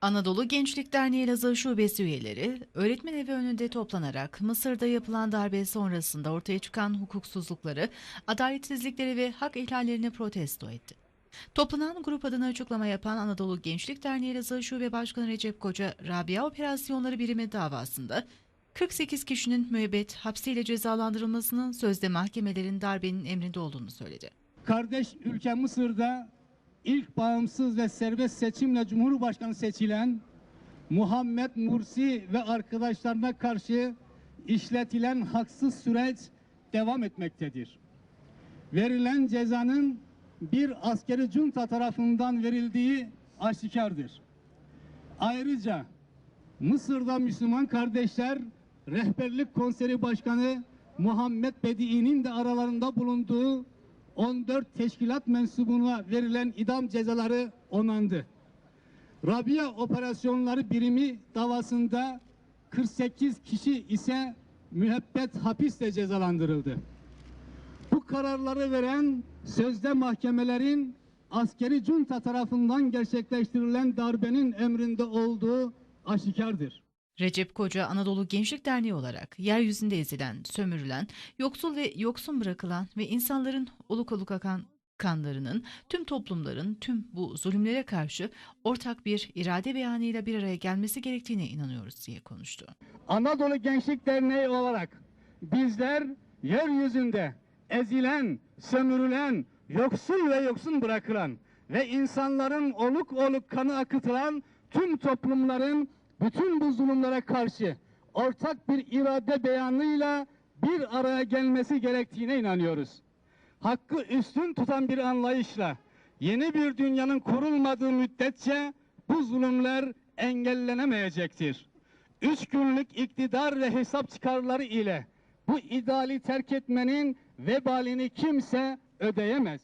Anadolu Gençlik Derneği Elazığ Şubesi üyeleri, öğretmen evi önünde toplanarak Mısır'da yapılan darbe sonrasında ortaya çıkan hukuksuzlukları, adaletsizlikleri ve hak ihlallerini protesto etti. Toplanan grup adına açıklama yapan Anadolu Gençlik Derneği Elazığ Şube Başkanı Recep Koca, Rabia Operasyonları Birimi davasında 48 kişinin müebbet hapsiyle cezalandırılmasının sözde mahkemelerin darbenin emrinde olduğunu söyledi. kardeş ülke Mısır'da ilk bağımsız ve serbest seçimle Cumhurbaşkanı seçilen Muhammed Mursi ve arkadaşlarına karşı işletilen haksız süreç devam etmektedir. Verilen cezanın bir askeri junta tarafından verildiği aşikardır. Ayrıca Mısır'da Müslüman kardeşler Rehberlik Konseri Başkanı Muhammed Bedi'nin de aralarında bulunduğu 14 teşkilat mensubuna verilen idam cezaları onandı. Rabia Operasyonları Birimi davasında 48 kişi ise müebbet hapisle cezalandırıldı. Bu kararları veren sözde mahkemelerin askeri junta tarafından gerçekleştirilen darbenin emrinde olduğu aşikardır. Recep Koca Anadolu Gençlik Derneği olarak yeryüzünde ezilen, sömürülen, yoksul ve yoksun bırakılan ve insanların oluk oluk akan kanlarının tüm toplumların tüm bu zulümlere karşı ortak bir irade beyanıyla bir araya gelmesi gerektiğine inanıyoruz diye konuştu. Anadolu Gençlik Derneği olarak bizler yeryüzünde ezilen, sömürülen, yoksul ve yoksun bırakılan ve insanların oluk oluk kanı akıtılan tüm toplumların bütün bu zulümlere karşı ortak bir irade beyanıyla bir araya gelmesi gerektiğine inanıyoruz. Hakkı üstün tutan bir anlayışla yeni bir dünyanın kurulmadığı müddetçe bu zulümler engellenemeyecektir. Üç günlük iktidar ve hesap çıkarları ile bu ideali terk etmenin vebalini kimse ödeyemez.